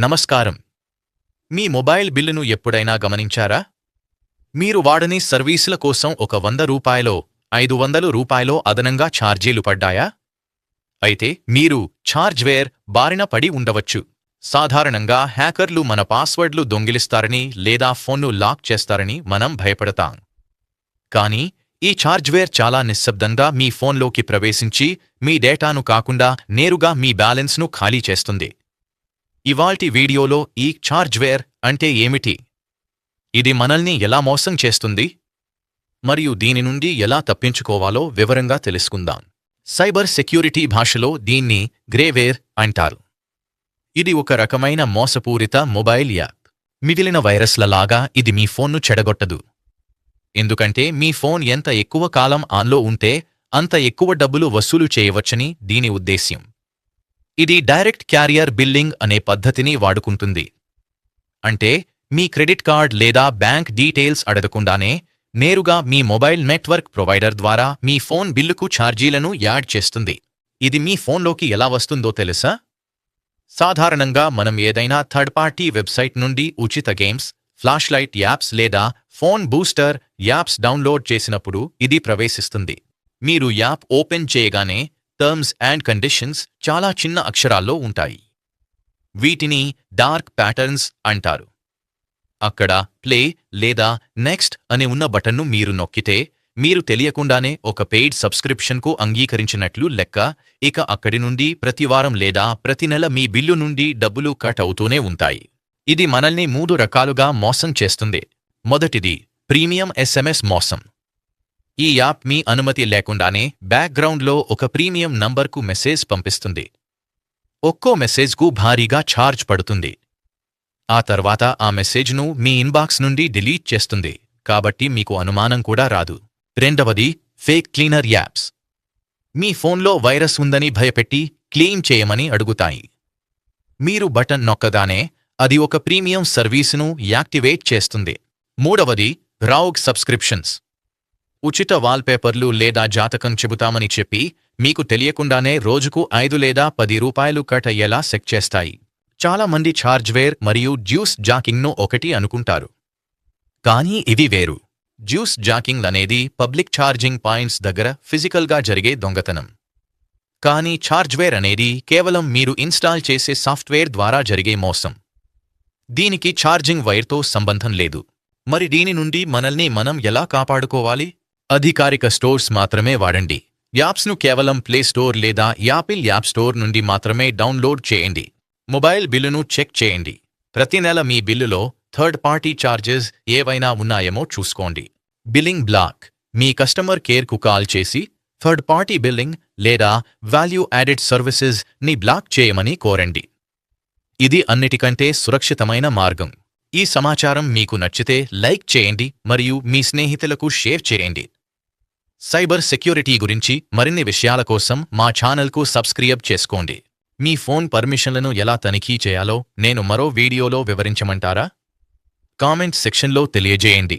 నమస్కారం. మీ మొబైల్ బిల్లును ఎప్పుడైనా గమనించారా? మీరు వాడని సర్వీసుల కోసం ఒక వంద రూపాయలో ఐదు వందలు రూపాయలో అదనంగా ఛార్జీలు పడ్డాయా? అయితే మీరు ఛార్జ్వేర్ బారిన పడి ఉండవచ్చు. సాధారణంగా హ్యాకర్లు మన పాస్వర్డ్లు దొంగిలిస్తారని లేదా ఫోన్ను లాక్ చేస్తారని మనం భయపడతాం. కానీ ఈ ఛార్జ్వేర్ చాలా నిశ్శబ్దంగా మీ ఫోన్లోకి ప్రవేశించి మీ డేటాను కాకుండా నేరుగా మీ బ్యాలెన్స్ను ఖాళీ చేస్తుంది. ఇవాల్టి వీడియోలో ఈ ఛార్జ్వేర్ అంటే ఏమిటి? ఇది మనల్ని ఎలా మోసం చేస్తుంది? మరియు దీని నుండి ఎలా తప్పించుకోవాలో వివరంగా తెలుసుకుందాం. సైబర్ సెక్యూరిటీ భాషలో దీన్ని గ్రేవేర్ అంటారు. ఇది ఒక రకమైన మోసపూరిత మొబైల్ యాప్. మిగిలిన వైరస్లలాగా ఇది మీ ఫోన్ను చెడగొట్టదు. ఎందుకంటే మీ ఫోన్ ఎంత ఎక్కువ కాలం ఆన్లో ఉంటే అంత ఎక్కువ డబ్బులు వసూలు చేయవచ్చని దీని ఉద్దేశ్యం. ఇది డైరెక్ట్ క్యారియర్ బిల్లింగ్ అనే పద్ధతిని వాడుకుంటుంది. అంటే మీ క్రెడిట్ కార్డ్ లేదా బ్యాంక్ డీటెయిల్స్ అడగకుండానే నేరుగా మీ మొబైల్ నెట్వర్క్ ప్రొవైడర్ ద్వారా మీ ఫోన్ బిల్లుకు ఛార్జీలను యాడ్ చేస్తుంది. ఇది మీ ఫోన్లోకి ఎలా వస్తుందో తెలుసా? సాధారణంగా మనం ఏదైనా థర్డ్ పార్టీ వెబ్సైట్ నుండి ఉచిత గేమ్స్ ఫ్లాష్ లైట్ యాప్స్ లేదా ఫోన్ బూస్టర్ యాప్స్ డౌన్లోడ్ చేసినప్పుడు ఇది ప్రవేశిస్తుంది. మీరు యాప్ ఓపెన్ చేయగానే టర్మ్స్ అండ్ కండిషన్స్ చాలా చిన్న అక్షరాల్లో ఉంటాయి. వీటిని డార్క్ ప్యాటర్న్స్ అంటారు. అక్కడ ప్లే లేదా నెక్స్ట్ అనే ఉన్న బటన్ను మీరు నొక్కితే మీరు తెలియకుండానే ఒక పెయిడ్ సబ్స్క్రిప్షన్కు అంగీకరించినట్లు లెక్క ఇక అక్కడి నుండి ప్రతి వారం లేదా ప్రతి నెల మీ బిల్లు నుండి డబ్బులు కట్ అవుతూనే ఉంటాయి. ఇది మనల్ని మూడు రకాలుగా మోసం చేస్తుంది. మొదటిది ప్రీమియం ఎస్ఎంఎస్ మోసం. ఈ యాప్ మీ అనుమతి లేకుండానే బ్యాక్గ్రౌండ్లో ఒక ప్రీమియం నంబర్కు మెసేజ్ పంపిస్తుంది. ఒక్కో మెసేజ్కు భారీగా ఛార్జ్ పడుతుంది. ఆ తర్వాత ఆ మెసేజ్ను మీ ఇన్బాక్స్ నుండి డిలీట్ చేస్తుంది. కాబట్టి మీకు అనుమానం కూడా రాదు. రెండవది ఫేక్ క్లీనర్ యాప్స్. మీ ఫోన్లో వైరస్ ఉందని భయపెట్టి క్లీన్ చేయమని అడుగుతాయి. మీరు బటన్ నొక్కగానే అది ఒక ప్రీమియం సర్వీసును యాక్టివేట్ చేస్తుంది. మూడవది రావుగ్ సబ్స్క్రిప్షన్స్. ఉచిత వాల్పేపర్లు లేదా జాతకం చెబుతామని చెప్పి మీకు తెలియకుండానే రోజుకు ఐదు లేదా పది రూపాయలు కట్ అయ్యేలా సెక్ చేస్తాయి. చాలా మంది ఛార్జ్వేర్ మరియు జ్యూస్ జాకింగ్ను ఒకటి అనుకుంటారు. కానీ ఇవి వేరు. జ్యూస్ జాకింగ్ అనేది పబ్లిక్ ఛార్జింగ్ పాయింట్స్ దగ్గర ఫిజికల్గా జరిగే దొంగతనం. కానీ ఛార్జ్వేర్ అనేది కేవలం మీరు ఇన్స్టాల్ చేసే సాఫ్ట్వేర్ ద్వారా జరిగే మోసం. దీనికి ఛార్జింగ్ వైర్తో సంబంధం లేదు. మరి దీని నుండి మనల్ని మనం ఎలా కాపాడుకోవాలి? అధికారిక స్టోర్స్ మాత్రమే వాడండి. యాప్స్ను కేవలం ప్లే స్టోర్ లేదా యాపిల్ యాప్ స్టోర్ నుండి మాత్రమే డౌన్లోడ్ చేయండి. మొబైల్ బిల్లును చెక్ చేయండి. ప్రతి నెల మీ బిల్లులో థర్డ్ పార్టీ ఛార్జెస్ ఏవైనా ఉన్నాయేమో చూసుకోండి. Billing block. మీ కస్టమర్ కేర్కు కాల్ చేసి థర్డ్ పార్టీ బిల్లింగ్ లేదా వాల్యూ యాడెడ్ సర్వీసెస్ని బ్లాక్ చేయమని కోరండి. ఇది అన్నిటికంటే సురక్షితమైన మార్గం. ఈ సమాచారం మీకు నచ్చితే లైక్ చేయండి మరియు మీ స్నేహితులకు షేర్ చేయండి. సైబర్ సెక్యూరిటీ గురించి మరిన్ని విషయాల కోసం మా ఛానల్కు సబ్స్క్రైబ్ చేసుకోండి. మీ ఫోన్ పర్మిషన్లను ఎలా తనిఖీ చేయాలో నేను మరో వీడియోలో వివరించమంటారా? కామెంట్ సెక్షన్లో తెలియజేయండి.